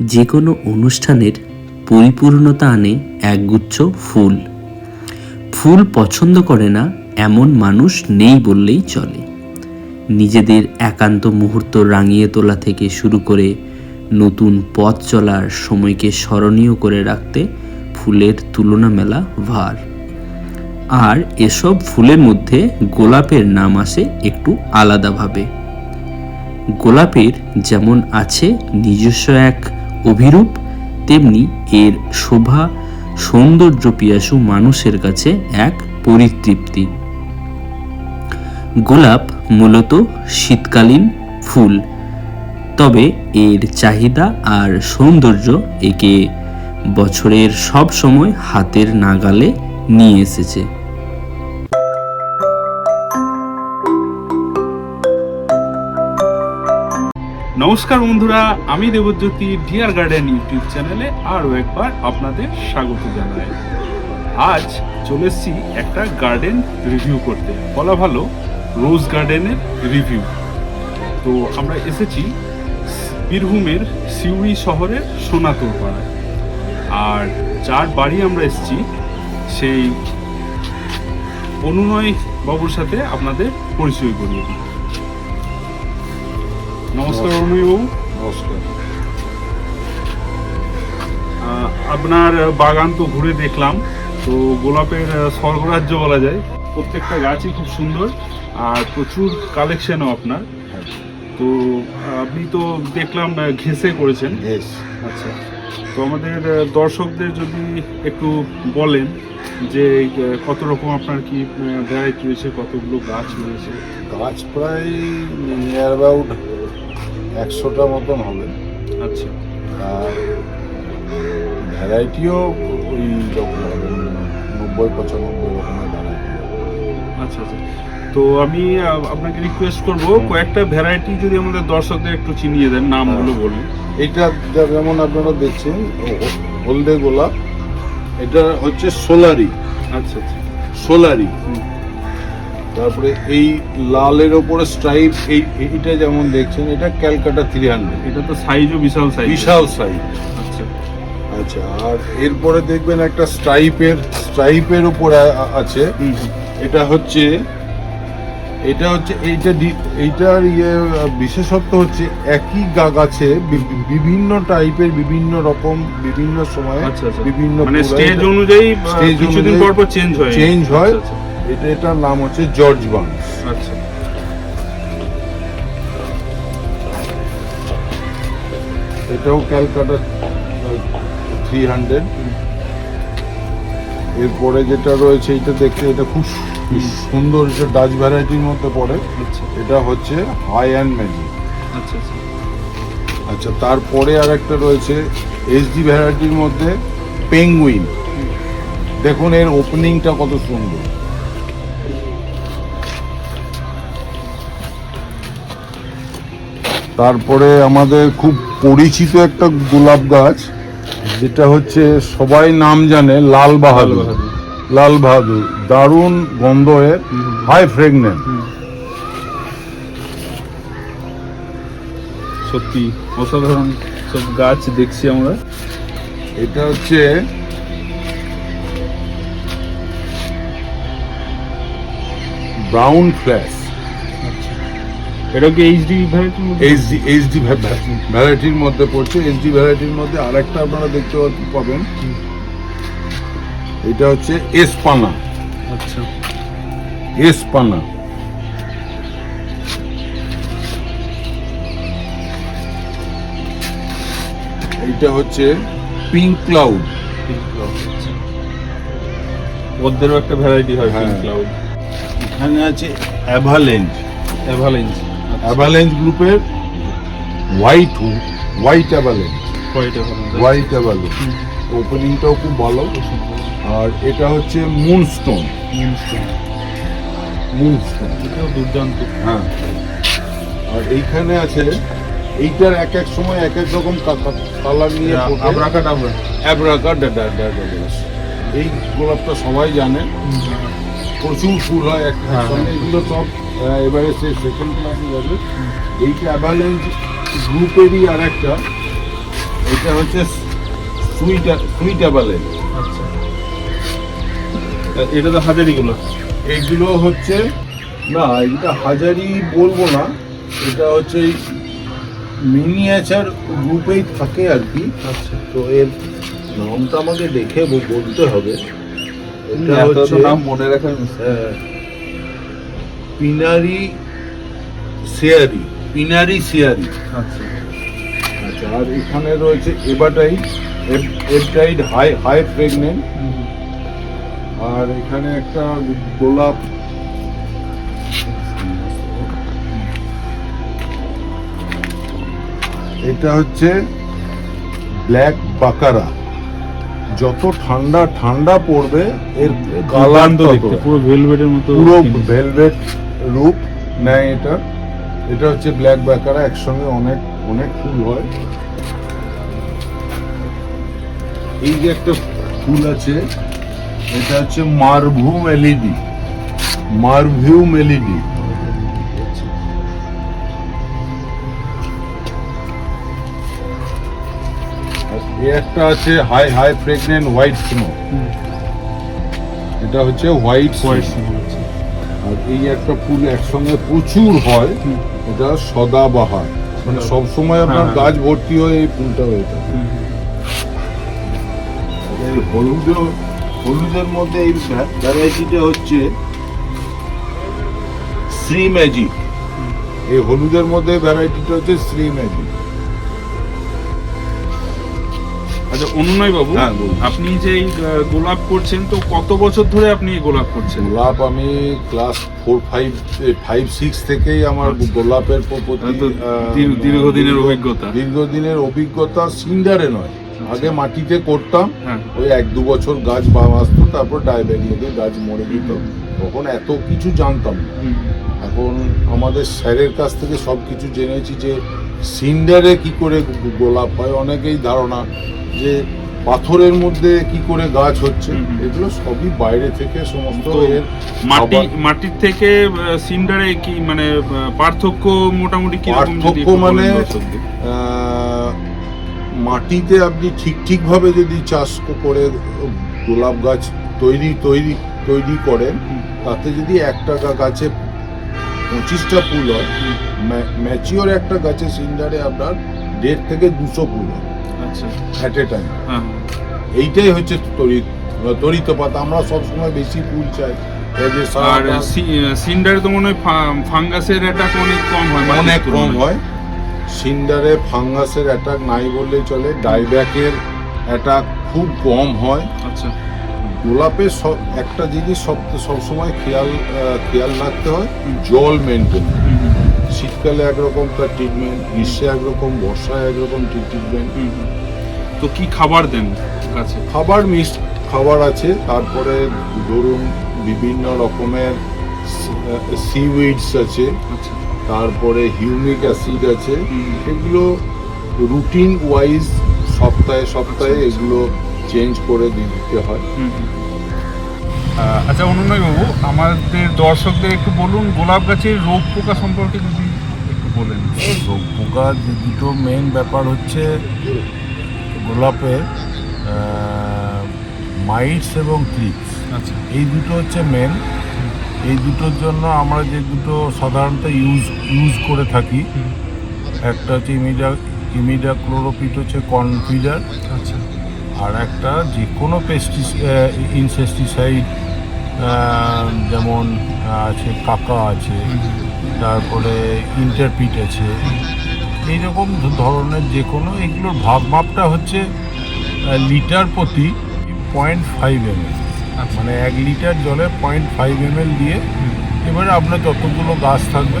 যে কোনো অনুষ্ঠানের পরিপূর্ণতা আনে একগুচ্ছ ফুল। ফুল পছন্দ করে না, এমন মানুষ নেই বললেই চলে। নিজেদের একান্ত মুহূর্ত রাঙিয়ে তোলা থেকে শুরু করে নতুন পথ চলার সময়কে স্মরণীয় করে রাখতে ফুলের তুলনা মেলা ভার। আর এসব ফুলের মধ্যে গোলাপের নাম আসে একটু আলাদাভাবে। গোলাপের যেমন আছে নিজস্ব এক অভিরূপ, তেমনি এর শোভা, সৌন্দর্য পিয়াসু মানুষের কাছে এক পরিতৃপ্তি। গোলাপ মূলত শীতকালীন ফুল, তবে এর চাহিদা আর সৌন্দর্য একে বছরের সব সময় হাতের নাগালে নিয়ে এসেছে। নমস্কার বন্ধুরা, আমি দেবজ্যোতি ডিয়ার গার্ডেন ইউটিউব চ্যানেলে আরও একবার আপনাদের স্বাগত জানাই। আজ চলে এসেছি একটা গার্ডেন রিভিউ করতে। বলা ভালো রোজ গার্ডেনের রিভিউ তো আমরা এসেছি বীরভূমের সিউড়ি শহরের সোনাতোর পাড়ায়। আর যার বাড়ি আমরা এসেছি, সেই অনুনয় বাবুর সাথে আপনাদের পরিচয় করিয়ে দিই। নমস্কার অনুনয় বাবু নমস্কার। আপনার বাগান তো ঘুরে দেখলাম তো গোলাপের স্বর্গরাজ্য বলা যায়। প্রত্যেকটা গাছই খুব সুন্দর আর প্রচুর কালেকশনও আপনার। তো আপনি তো দেখলাম ঘেঁষে করেছেন। আচ্ছা। তো আমাদের দর্শকদের যদি একটু বলেন যে কত রকম আপনার কি ভ্যারাইটি রয়েছে কতগুলো গাছ রয়েছে? গাছ প্রায় নিয়ার অ্যাবাউট একশোটা মতন হবে। আচ্ছা। আর ভ্যারাইটিও ওই রকম হবে নব্বই পঁচানব্বই রকমের ভ্যারাইটি আচ্ছা আচ্ছা। তো আমি আপনাকে রিকোয়েস্ট করব কয়েকটা ভ্যারাইটি যদি আমাদের দর্শকদের একটু চিনিয়ে দেন নামগুলো বলুন। এটা যেমন আপনারা দেখছেন হলদে গোলাপ এটা হচ্ছে সোলারি। আচ্ছা আচ্ছা। সোলারি। তারপরে এই লালের ওপরে স্ট্রাইপ এই এইটা যেমন দেখছেন এটা ক্যালকাটা থ্রি হান্ড্রেড এটা তো সাইজও বিশাল সাইজ বিশাল সাইজ আচ্ছা। আচ্ছা আর এরপরে দেখবেন একটা স্ট্রাইপের স্ট্রাইপের উপরে আছে। এটা হচ্ছে এটা হচ্ছে এইটা এইটার ইয়ে বিশেষত্ব হচ্ছে একই গা গাছে বিভিন্ন টাইপের বিভিন্ন রকম বিভিন্ন সময়ে আচ্ছা আচ্ছা। বিভিন্ন মানে স্টেজ অনুযায়ী কিছুদিন অনুযায়ী পর পর চেঞ্জ হয়। চেঞ্জ হয় এটা এটার নাম হচ্ছে জর্জ আচ্ছা, আচ্ছা। এটাও ক্যালকাটা থ্রি হান্ড্রেড। এরপরে যেটা রয়েছে এটা দেখতে এটা খুব সুন্দর এটা ডাচ ভ্যারাইটির মধ্যে পড়ে। আচ্ছা। এটা হচ্ছে হাই অ্যান্ড ম্যাজিক আচ্ছা আচ্ছা। আচ্ছা তারপরে আর একটা রয়েছে এইচডি ভ্যারাইটির মধ্যে পেঙ্গুইন। দেখুন এর ওপেনিংটা কত সুন্দর। তারপরে আমাদের খুব পরিচিত একটা গোলাপ গাছ যেটা হচ্ছে সবাই নাম জানে লাল বাহাদুর। লাল বাহাদুর। দারুণ গন্ধ এর হাই ফ্রেগনেন্ট। সত্যি অসাধারণ সব গাছ দেখছি আমরা। এটা হচ্ছে ব্রাউন ফ্ল্যাশ। এটা কি এইচডি ভ্যারাইটির মধ্যে? এইচডি এইচডি ভ্যারাইটির মধ্যে পড়ছে। এইচডি ভ্যারাইটির মধ্যে আরেকটা আপনারা দেখতে পাবেন। এটা হচ্ছে এসপানা আচ্ছা। এসপানা এইটা হচ্ছে পিঙ্ক ক্লাউড পিঙ্ক ক্লাউড ওদেরও একটা ভ্যারাইটি হয় পিঙ্ক হ্যাঁ। ক্লাউড এখানে আছে অ্যাভালেঞ্জ অ্যাভালেন্স গ্রুপের white white avalanche white avalanche ওপেনিংটাও খুব ভালো। আর এটা হচ্ছে মুনস্টোন মুনস্টোন দুর্দান্ত। হ্যাঁ। আর এইখানে আছে এইটার এক এক সময় এক এক রকম কালার নিয়ে। এই গোলাপটা সবাই জানে। প্রচুর ফুল হয় এক হ্যাঁ, সঙ্গে এগুলো সব এবারে সে সেকেন্ড ক্লাসে যাবে। এইটা অ্যাভালেন্স গ্রুপেরই আর একটা এটা হচ্ছে সুইট সুইটেবলের আচ্ছা। এটা তো হাজারিগুলো। এইগুলো হচ্ছে না এটা হাজারি বলব না। এটা হচ্ছে মিনিয়েচার রূপেই থাকে আর কি। আচ্ছা। তো এর নামটা আমাকে দেখে বলতে হবে। এটা হচ্ছে নাম মনে রাখা পিনারি শেয়ারি পিনারি শেয়ারি আচ্ছা। আচ্ছা আর এখানে রয়েছে এবাটাইট এবাটাইট হাই হাই প্রেগনেন্ট। আর এখানে একটা গোলাপ। এটা হচ্ছে ব্ল্যাক বাকারা। যত ঠান্ডা ঠান্ডা পড়বে এর কালার পুরো ভেলভেটের মতো পুরো ভেলভেট রূপ নেয় এটা। এটা হচ্ছে ব্ল্যাক বাকারা একসঙ্গে অনেক অনেক ফুল হয়। এই যে একটা ফুল আছে এটা হচ্ছে মারভু এলইডি মারভিউ এলইডি একটা আছে high high pregnant white snow এটা হচ্ছে হোয়াইট হোয়াইট স্নো। আর এই একটা ফুল একসঙ্গে প্রচুর হয় এটা সদাবাহার। মানে সব সময় আপনার হ্যাঁ, হ্যাঁ। গাছ ভর্তি হয়ে এই ফুলটা হয়ে থাকে। হলুদ হলুদের মধ্যে এই ভ্যারাইটিটা হচ্ছে শ্রী ম্যাজিক। এই হলুদের মধ্যে ভ্যারাইটিটা হচ্ছে শ্রী ম্যাজিক। আচ্ছা অনুনয় বাবু হ্যাঁ, আপনি যে গোলাপ করছেন তো কত বছর ধরে আপনি গোলাপ করছেন? গোলাপ আমি class four five five six থেকেই আমার গোলাপের প্রতি দীর্ঘদিনের অভিজ্ঞতা। দীর্ঘদিনের অভিজ্ঞতা সিন্ডারে নয়। আগে মাটিতে করতাম হ্যাঁ। ওই এক দু বছর গাছ বা আসতো তারপর লেগে গাছ মরে যেত। তখন এত কিছু জানতাম না। এখন আমাদের স্যারের কাছ থেকে সব কিছু জেনেছি যে সিন্ডারে কি করে গোলাপ হয়? অনেকেই ধারণা যে পাথরের মধ্যে কি করে গাছ হচ্ছে। এগুলো সবই বাইরে থেকে সমস্ত এর মাটি মাটির থেকে সিন্ডারে কি মানে পার্থক্য মোটামুটি কি পার্থক্য মানে মাটিতে আপনি ঠিক ঠিকভাবে যদি চাষ করে গোলাপ গাছ তৈরি তৈরি তৈরি করেন তাতে যদি একটা গা- গাছে পঁচিশটা ফুল হয় ম্যাচিওর একটা গাছের সিন্ডারে আপনার দেড় থেকে দুশো ফুল আচ্ছা। অ্যাট এ টাইম হ্যাঁ। এইটাই হচ্ছে তরিত তরিত পাতা। আমরা সবসময় বেশি ফুল চাই। আর সিন্ডারে তো মনে হয় ফাঙ্গাসের অ্যাটাক অনেক কম হয় অনেক কম হয়। সিন্ডারে ফাঙ্গাসের অ্যাটাক নাই বললেই চলে। ডাইব্যাকের অ্যাটাক খুব কম হয়। আচ্ছা। গোলাপের সব একটা জিনিস সব সবসময় খেয়াল খেয়াল রাখতে হয় জল মেনটেন শীতকালে একরকম তার ট্রিটমেন্ট গ্রীষ্মে একরকম বর্ষায় একরকম ট্রিটমেন্ট। তো কি খাবার দেন গাছে খাবার মিক্স খাবার আছে তারপরে ধরুন বিভিন্ন রকমের সিউইডস আছে আচ্ছা তারপরে হিউমিক অ্যাসিড আছে। এগুলো রুটিন ওয়াইজ সপ্তাহে সপ্তাহে আচ্ছা, আচ্ছা। এগুলো চেঞ্জ করে দিতে হয়। আচ্ছা অনুনয় বাবু আমাদের দর্শকদের একটু বলুন গোলাপ গাছের রোগ পোকা সম্পর্কে যদি বলেন রোগ পোকা দুটো মেন ব্যাপার হচ্ছে গোলাপের মাইটস এবং ক্লিপস আচ্ছা। এই দুটো হচ্ছে মেন এই দুটোর জন্য আমরা যে দুটো সাধারণত ইউজ ইউজ করে থাকি একটা হচ্ছে ইমিডা ইমিডা ক্লোরোপিট হচ্ছে কনফিডার আচ্ছা। আর একটা যে কোনো পেস্টিস ইনসেস্টিসাইড যেমন আছে কাকা আছে তারপরে ইন্টারপিট আছে। এইরকম ধরনের যে কোনো এগুলোর ভাগ মাপটা হচ্ছে লিটার প্রতি পয়েন্ট ফাইভ এম মানে এক লিটার জলে পয়েন্ট ফাইভ এম দিয়ে এবারে আপনার যতগুলো গাছ থাকবে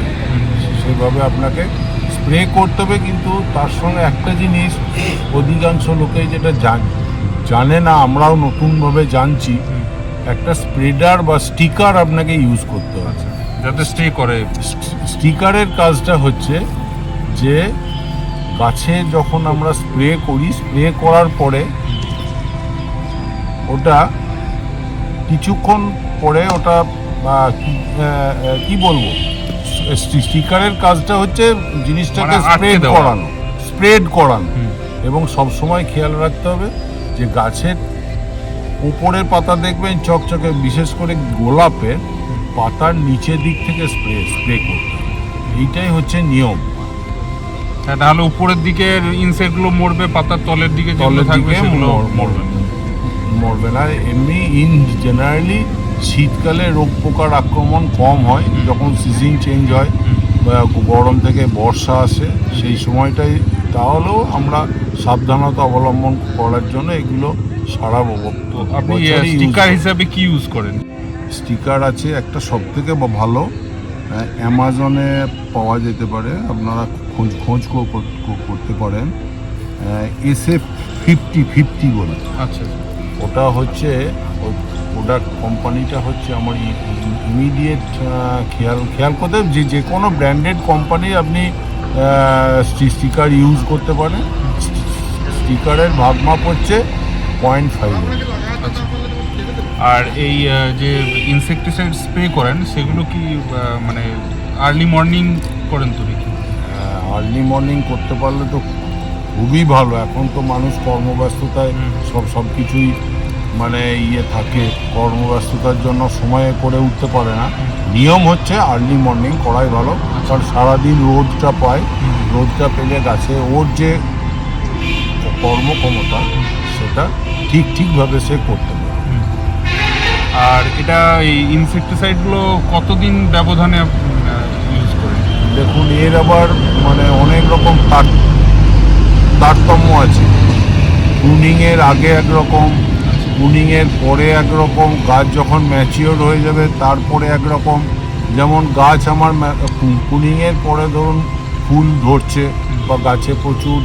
সেভাবে আপনাকে স্প্রে করতে হবে কিন্তু তার সঙ্গে একটা জিনিস অধিকাংশ লোকেই যেটা জান জানে না আমরাও নতুনভাবে জানছি একটা স্প্রেডার বা স্টিকার আপনাকে ইউজ করতে হবে। আচ্ছা। যাতে স্টে করে। স্টিকারের কাজটা হচ্ছে যে গাছে যখন আমরা স্প্রে করি স্প্রে করার পরে ওটা কিছুক্ষণ পরে ওটা কি- বলব? স্টিকারের কাজটা হচ্ছে জিনিসটাকে মানে স্প্রেড দেওয়া। করানো স্প্রেড করানো। এবং সব সময় খেয়াল রাখতে হবে যে গাছের উপরের পাতা দেখবেন চকচকে বিশেষ করে গোলাপের পাতার নিচের দিক থেকে স্প্রে স্প্রে করতে হবে। এইটাই হচ্ছে নিয়ম। হ্যাঁ, তাহলে উপরের দিকে ইনসেক্টগুলো মরবে পাতার তলের দিকে যেগুলো থাকবে সেগুলো মরবে না। মরবে না। এমনি ইন জেনারেলি শীতকালে রোগ পোকার আক্রমণ কম হয়। যখন সিজন চেঞ্জ হয় বা গরম থেকে বর্ষা আসে সেই সময়টাই তাহলেও আমরা সাবধানতা অবলম্বন করার জন্য এগুলো সারা আপনি স্টিকার হিসাবে কি ইউজ করেন? স্টিকার আছে একটা সব থেকে ভালো অ্যামাজনে পাওয়া যেতে পারে আপনারা খোঁজ খোঁজ করতে পারেন এস এফ ফিফটি ফিফটি বলে। আচ্ছা। ওটা হচ্ছে প্রোডাক্ট কোম্পানিটা হচ্ছে আমার ইমিডিয়েট খেয়াল খেয়াল করতে যে যে কোনো ব্র্যান্ডেড কোম্পানি আপনি স্টিকার ইউজ করতে পারেন স্টিকারের ভাগমাপ হচ্ছে পয়েন্ট ফাইভ আচ্ছা। আর এই যে ইনসেকটিসাইড স্প্রে করেন সেগুলো কি মানে আর্লি মর্নিং করেন তো নাকি? আর্লি মর্নিং করতে পারলে তো খুবই ভালো। এখন তো মানুষ কর্মব্যস্ততায় সব সব কিছুই মানে ইয়ে থাকে। কর্মব্যস্ততার জন্য সময়ে করে উঠতে পারে না। নিয়ম হচ্ছে আর্লি মর্নিং করাই ভালো। কারণ সারাদিন রোদটা পায়। রোদটা পেলে গাছে ওর যে কর্মক্ষমতা সেটা ঠিক ঠিকভাবে সে করতে পারে। আর এটা এই ইনসেকটিসাইডগুলো কতদিন ব্যবধানে ইউজ করেন দেখুন এর আবার মানে অনেক রকম তার- তারতম্য আছে। প্রুনিংয়ের আগে একরকম প্রুনিংয়ের পরে একরকম গাছ যখন ম্যাচিওর হয়ে যাবে তারপরে একরকম। যেমন গাছ আমার প্রুনিংয়ের পরে ধরুন ফুল ধরছে বা গাছে প্রচুর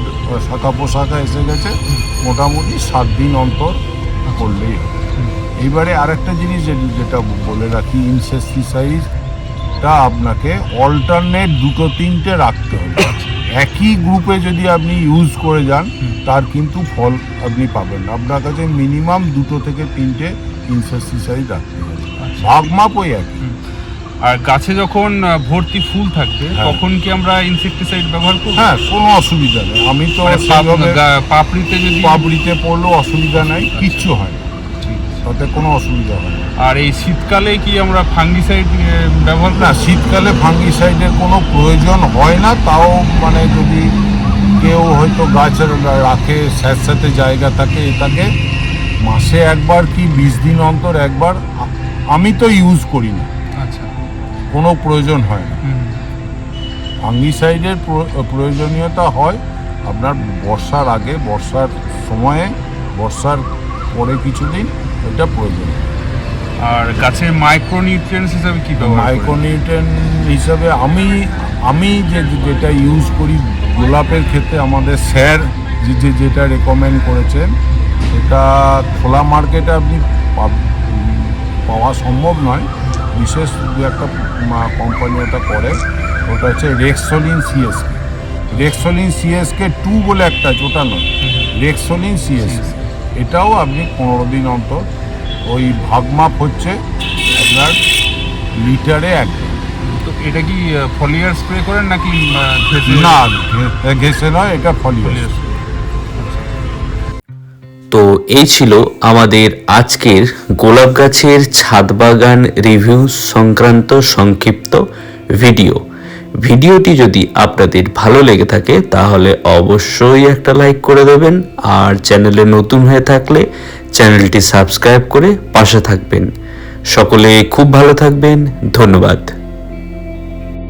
শাখা পোশাখা এসে গেছে মোটামুটি সাত দিন অন্তর করলেই হবে। এইবারে আরেকটা জিনিস যেটা বলে রাখি ইনসেস্টিসাইডটা আপনাকে অল্টারনেট দুটো তিনটে রাখতে হবে। একই গ্রুপে যদি আপনি ইউজ করে যান তার কিন্তু ফল আপনি পাবেন আপনার কাছে মিনিমাম দুটো থেকে তিনটে ইনসেস্টিসাইড রাখতে হবে। ভাগমাপ ওই একই। আর গাছে যখন ভর্তি ফুল থাকবে হ্যাঁ। তখন কি আমরা ইনসেকটিসাইড ব্যবহার করব? হ্যাঁ কোনো অসুবিধা নেই। আমি তো মানে পাপড়িতে যদি পাপড়িতে পড়লেও অসুবিধা নাই কিচ্ছু হয় না। তাতে কোনো অসুবিধা হয় না। আর এই শীতকালে কি আমরা ফাঙ্গিসাইড ব্যবহার না শীতকালে ফাঙ্গিসাইডের কোনো প্রয়োজন হয় না তাও মানে যদি কেউ হয়তো গাছের রাখে স্যাঁতস্যাঁতে জায়গা থাকে এটাকে মাসে একবার কি বিশ দিন অন্তর একবার আমি তো ইউজ করি না। আচ্ছা। কোনো প্রয়োজন হয় না। ফাঙ্গিসাইডের প্রয়োজনীয়তা হয় আপনার বর্ষার আগে বর্ষার সময়ে বর্ষার পরে কিছুদিন এটা প্রয়োজন। আর গাছের মাইক্রোনিউট্রিয়েন্টস হিসাবে কি ব্যবহার করেন? মাইক্রোনিউট্রেন হিসাবে আমি আমি যে যেটা ইউজ করি গোলাপের ক্ষেত্রে আমাদের স্যার যে যে- যেটা রেকমেন্ড করেছেন সেটা খোলা মার্কেটে আপনি পাওয়া সম্ভব নয়। বিশেষ দু একটা কোম্পানি ওটা করে ওটা হচ্ছে রেক্সোলিন সিএসকে রেক্সোলিন সিএসকে টু বলে একটা আছে, ওটা নয়। রেক্সোলিন সিএসকে এটাও আপনি পনেরো দিন অন্তর ওই ভাগমাপ হচ্ছে আপনার লিটারে এক তো এটা কি ফলিয়ার স্প্রে করেন নাকি না ঘে- ঘেঁষে নয় এটা ফলিয়ার তো এই ছিল আমাদের আজকের গোলাপ গাছের ছাদ বাগান রিভিউ সংক্রান্ত সংক্ষিপ্ত ভিডিও। ভিডিওটি যদি আপনাদের ভালো লেগে থাকে, তাহলে অবশ্যই একটা লাইক করে দেবেন। আর চ্যানেলে নতুন হয়ে থাকলে চ্যানেলটি সাবস্ক্রাইব করে পাশে থাকবেন। সকলে খুব ভালো থাকবেন। ধন্যবাদ।